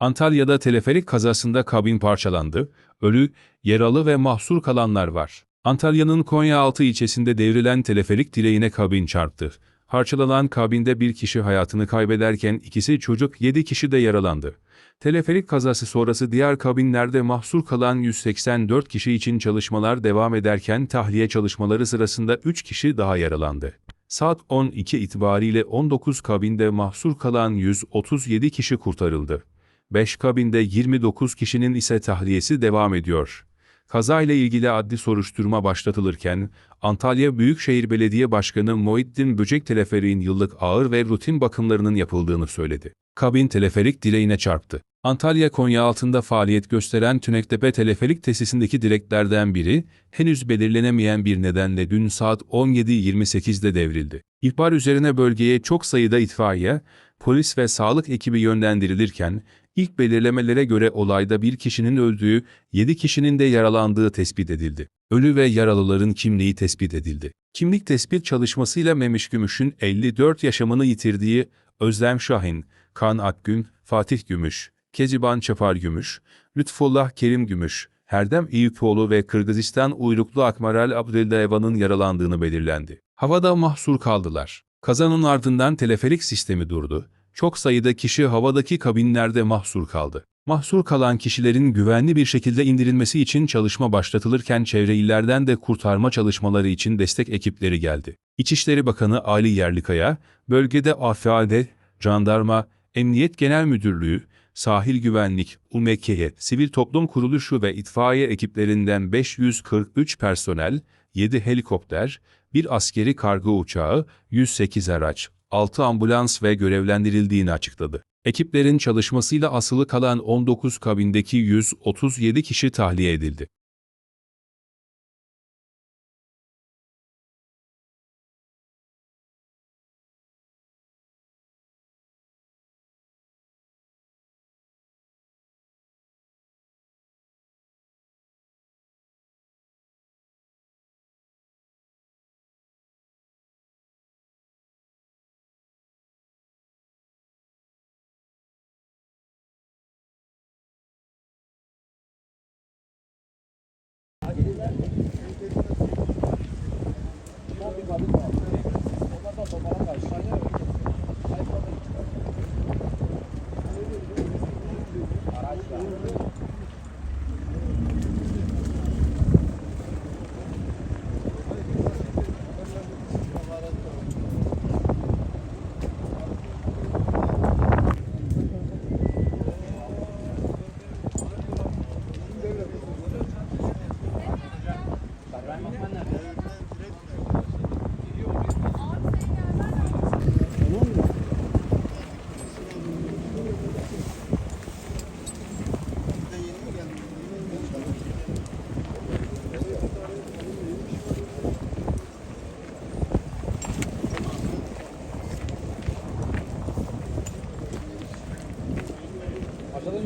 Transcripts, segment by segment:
Antalya'da teleferik kazasında kabin parçalandı, ölü, yaralı ve mahsur kalanlar var. Antalya'nın Konyaaltı ilçesinde devrilen teleferik direğine kabin çarptı. Parçalanan kabinde bir kişi hayatını kaybederken ikisi çocuk 7 kişi de yaralandı. Teleferik kazası sonrası diğer kabinlerde mahsur kalan 184 kişi için çalışmalar devam ederken tahliye çalışmaları sırasında 3 kişi daha yaralandı. Saat 12 itibariyle 19 kabinde mahsur kalan 137 kişi kurtarıldı. 5 kabinde 29 kişinin ise tahliyesi devam ediyor. Kazayla ilgili adli soruşturma başlatılırken, Antalya Büyükşehir Belediye Başkanı Muhittin Böcek teleferiğin yıllık ağır ve rutin bakımlarının yapıldığını söyledi. Kabin teleferik direğine çarptı. Antalya Konya altında faaliyet gösteren Tünektepe teleferik tesisindeki direklerden biri, henüz belirlenemeyen bir nedenle dün saat 17.28'de devrildi. İhbar üzerine bölgeye çok sayıda itfaiye, polis ve sağlık ekibi yönlendirilirken, ilk belirlemelere göre olayda bir kişinin öldüğü, 7 kişinin de yaralandığı tespit edildi. Ölü ve yaralıların kimliği tespit edildi. Kimlik tespit çalışmasıyla Memiş Gümüş'ün 54 yaşamını yitirdiği Özlem Şahin, Kan Akgün, Fatih Gümüş, Keziban Çapar Gümüş, Lütfullah Kerim Gümüş, Herdem Eyüpoğlu ve Kırgızistan uyruklu Akmaral Abdüldaeva'nın yaralandığını belirlendi. Havada mahsur kaldılar. Kazanın ardından teleferik sistemi durdu. Çok sayıda kişi havadaki kabinlerde mahsur kaldı. Mahsur kalan kişilerin güvenli bir şekilde indirilmesi için çalışma başlatılırken çevre illerden de kurtarma çalışmaları için destek ekipleri geldi. İçişleri Bakanı Ali Yerlikaya, bölgede AFAD, Jandarma, Emniyet Genel Müdürlüğü, Sahil Güvenlik, UMK'ye, Sivil Toplum Kuruluşu ve itfaiye ekiplerinden 543 personel, 7 helikopter, bir askeri kargo uçağı, 108 araç, 6 ambulans ve görevlendirildiğini açıkladı. Ekiplerin çalışmasıyla asılı kalan 19 kabindeki 137 kişi tahliye edildi.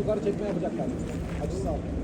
Yukarı çekme yapacaklar. Açı sağ.